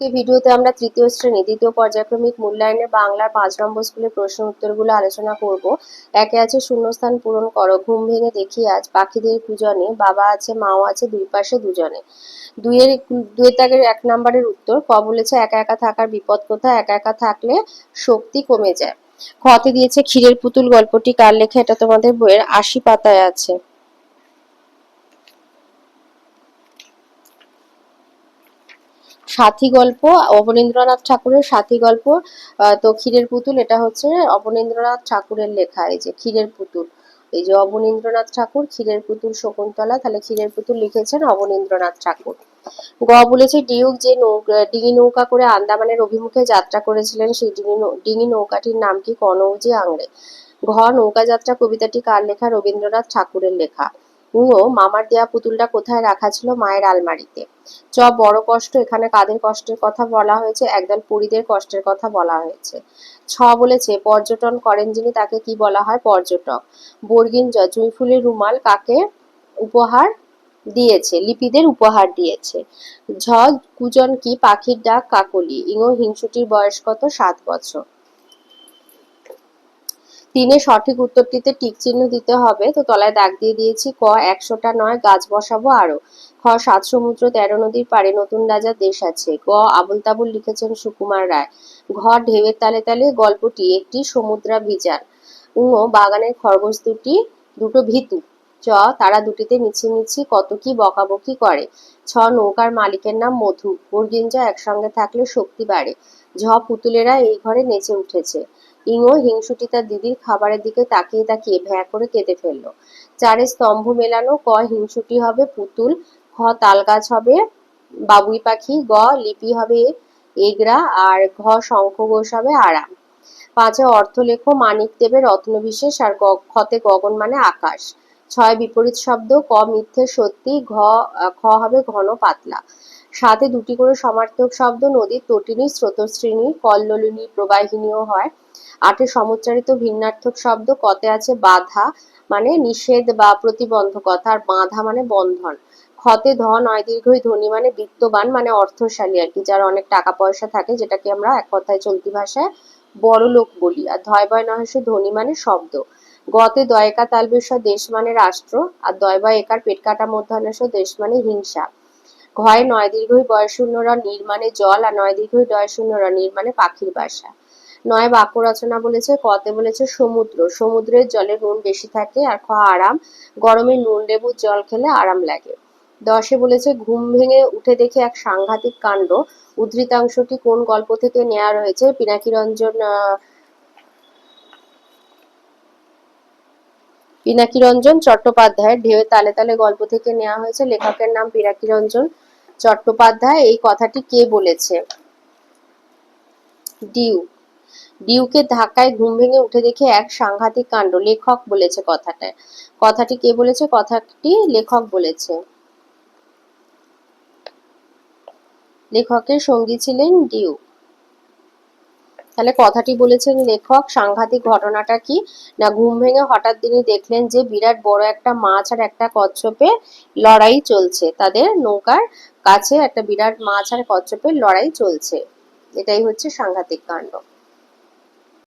এই ভিডিওতে আমরা তৃতীয় শ্রেণি, দ্বিতীয় পর্যায়ক্রমিক মূল্যায়নের বাংলার পাঁচ নম্বর স্কুলের প্রশ্ন উত্তরগুলো আলোচনা করব। একে আছে শূন্যস্থান পূরণ করো, ঘুম ভেঙে দেখি আজ। পাখিদের কুজনে বাবা আছে, মাও আছে, দুই পাশে দুজনে। দুইয়ের দুয়ের দাগের এক নম্বরের উত্তর, ক বলেছে, একা একা থাকার বিপদ কোথায়? একা একা থাকলে শক্তি কমে যায়। খতে দিয়েছে ক্ষীরের পুতুল, গল্পটি কার লেখা? এটা তোমাদের বইয়ের আশি পাতায় আছে। সাথী গল্প, অবনীন্দ্রনাথ ঠাকুরের সাথী গল্প তো ক্ষীরের পুতুল, এটা হচ্ছে অবনীন্দ্রনাথ ঠাকুরের লেখা, এই যে ক্ষীরের পুতুল। এই যে অবনীন্দ্রনাথ ঠাকুর, ক্ষীরের পুতুল শকুন্তলা, তাহলে ক্ষীরের পুতুল লিখেছেন অবনীন্দ্রনাথ ঠাকুর। গ বলেছে, ডিউক যে নৌকা ডিঙি নৌকা করে আন্দামানের অভিমুখে যাত্রা করেছিলেন, সেই ডিঙি ডিঙি নৌকাটির নাম কি কনৌজি আংড়ে? ঘ, নৌকা যাত্রা কবিতাটি কার লেখা? রবীন্দ্রনাথ ঠাকুরের লেখা। ও মামার দেয়া পুতুলটা কোথায় রাখা ছিল মায়ের আলমারিতে। চ, বড় কষ্ট, এখানে কাদের কষ্টের কথা বলা হয়েছে? একদল পরিদের কষ্টের কথা বলা হয়েছে। ছ বলেছে, পর্যটন করেন যিনি, তাকে কি বলা হয়? পর্যটক। বর্গিন জ জুঁই রুমাল কাকে উপহার দিয়েছে? লিপিদের উপহার দিয়েছে। ঝ, কুজন কি পাখির ডাক কাকলি? ইঙো হিংসুটির বয়স কত? সাত বছর। তিনে সঠিক উত্তরটিতে টিক চিহ্ন দিতে হবে। তো তলায় দাগ দিয়ে দিয়েছি। ক, একশোটা নয়, গাছ বসাবো আরও। খ, সাত সমুদ্র, তেরো নদীর পারে নতুন রাজার দেশ আছে। গ আবুল তাবুল লিখেছেন সুকুমার রায়। ঘ, ঢেউয়ের তালে তালে গল্পটি একটি সমুদ্রাভিযান। উঙ বাগানের খরগোশ দুটি, দুটো ভিতু। চ, তারা দুটিতে মিছিমিছি কত কি বকাবকি করে। ছ, নৌকার মালিকের নাম মধু। বর্গিঞ্জা একসঙ্গে থাকলে শক্তি বাড়ে। ঝ, পুতুলেরা এই ঘরে নেচে উঠেছে। ইঙো হিংসুটি তার দিদির খাবারের দিকে তাকিয়ে তাকিয়ে ভ্যা করে কেঁদে ফেলল। চারে স্তম্ভ মেলানো, ক হিংসুটি হবে পুতুল, খ তাল গাছ হবে বাবুই পাখি, গ লিপি হবে এগরা আর ঘ শঙ্খ ঘোষ হবে আরাম পাঁচে অর্থ লেখো মানিক দেবের রত্নবিশেষ, আর খতে গগন মানে আকাশ। ছয় বিপরীত শব্দ, ক মিথ্যে সত্যি, ঘ খ হবে ঘন পাতলা। সাথে দুটি করে সমার্থক শব্দ নদীর তটিনী, স্রোতশ্রেণী, কল্লোলিনী প্রবাহিনীও হয়। আটে সমুচ্চারিত ভিন্নার্থক শব্দ, কতে আছে বাধা মানে নিষেধ বা প্রতিবন্ধকতা, আর বাঁধা মানে বন্ধন। ক্ষতে ধন, অয় দীর্ঘই ধনী মানে বিত্তবান মানে অর্থশালী আর কি, যার অনেক টাকা পয়সা থাকে, যেটাকে আমরা এক কথায় চলতি ভাষায় বড় লোক বলি। আর ধয় বয় নহসে ধনী মানে শব্দ। গতে দয়কা তালবেশ দেশ মানে রাষ্ট্র, আর দয় বয় একার পেট কাটা মধ্যাহ্নস দেশ মানে হিংসা। ঘয় নয় দীর্ঘই বয়শূন্যরা নির মানে জল আর নয় দীর্ঘই ডয় শূন্যরা নির মানে পাখির বাসা। নয় বাক্য রচনা বলেছে, কতে বলেছে সমুদ্র। সমুদ্রের জলে নুন বেশি থাকে আর খ আরাম। গরমে নুন লেবুর জল খেলে আরাম লাগে। দশে বলেছে, ঘুম ভেঙে উঠে দেখে এক সাংঘাতিক কাণ্ড। উদ্ধৃতাংশটি কোন গল্প থেকে নেওয়া রয়েছে? পিনাকি রঞ্জন পিনাকি রঞ্জন চট্টোপাধ্যায়ের ঢেউ তালে তালে গল্প থেকে নেওয়া হয়েছে। লেখকের নাম পিনাকি রঞ্জন চট্টোপাধ্যায়, এই কথাটি কে বলেছে? ডিউ। ডিউকে ধাক্কায় ঘুম ভেঙে উঠে দেখে এক সাংঘাতিক কাণ্ড লেখক বলেছে কথাটা কথাটি কে বলেছে? কথাটি লেখক বলেছে। লেখকের সঙ্গী ছিলেন ডিউ। তাহলে কথাটি বলেছেন লেখক, সাংঘাতিক ঘটনাটা কি? না, ঘুম ভেঙে হঠাৎ তিনি দেখলেন যে বিরাট বড় একটা মাছ আর একটা কচ্ছপে লড়াই চলছে। তাদের নৌকার কাছে একটা বিরাট মাছ আর কচ্ছপের লড়াই চলছে। এটাই হচ্ছে সাংঘাতিক কাণ্ড।